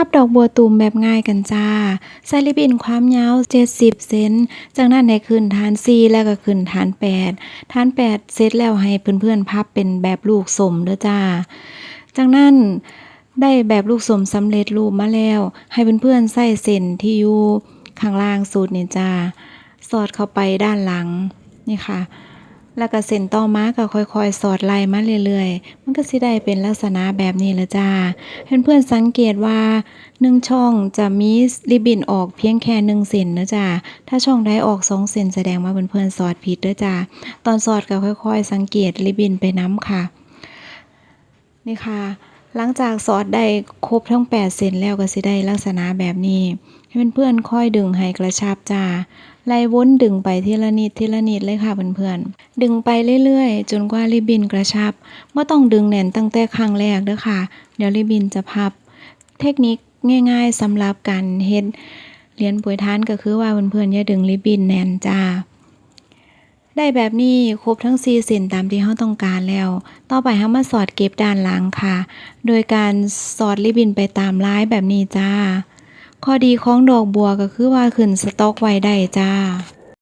พับดอกบัวตูมแบบง่ายกันจ้า ใส่ริบบิ้นความยาว 70 เซน จากนั้นให้ขึ้นฐาน 4 แล้วก็ขึ้นฐาน 8 ฐาน 8 เสร็จแล้วให้เพื่อนๆพับเป็นแบบลูกสมเด้อจ้า จากนั้นได้แบบลูกสมสำเร็จรูปมาแล้ว ให้เพื่อนๆใส่เส้นที่อยู่ข้างล่างสุดนี่จ้า สอดเข้าไปด้านหลังนี่ค่ะ แล้วก็เส้นต่อมาก็ค่อยๆ สอดไล่มาเรื่อยๆ มันก็สิได้เป็นลักษณะแบบนี้ละจ้า เพื่อนๆสังเกตว่าหนึ่งช่องจะมีริบบิ้นออกเพียงแค่หนึ่งเส้นนะจ้าถ้าช่องใดออกสองเส้นแสดงว่าเพื่อนๆสอดผิดเด้อจ้าตอนสอดก็ค่อยๆ สังเกตริบบิ้นไปน้ำค่ะ นี่ค่ะ หลังจากสอดได้ครบทั้ง 8เส้นแล้วก็สิได้ลักษณะแบบนี้ ให้เพื่อนๆค่อยดึงให้กระชับจ้าไล่วนดึงไปทีละนิดทีละนิดเลยค่ะเพื่อนๆ ดึงไปเรื่อยๆ จนกว่าริบบินกระชับไม่ต้องดึงแน่นตั้งแต่ครั้งแรกเด้อค่ะ เดี๋ยวริบบินจะพับ เทคนิคง่าย ๆสำหรับการเฮ็ดเหรียญป่วยทานก็คือว่าเพื่อนๆอย่าดึงริบบินแน่นจ้า ได้แบบนี้ครบทั้ง4เส้นตามที่เราต้องการแล้ว ต่อไปเรามาสอดเก็บด้านหลังค่ะ โดยการสอดริบบิ้นไปตามลายแบบนี้จ้า ข้อดีของดอกบัวก็คือว่าขึ้นสต็อกไว้ได้จ้า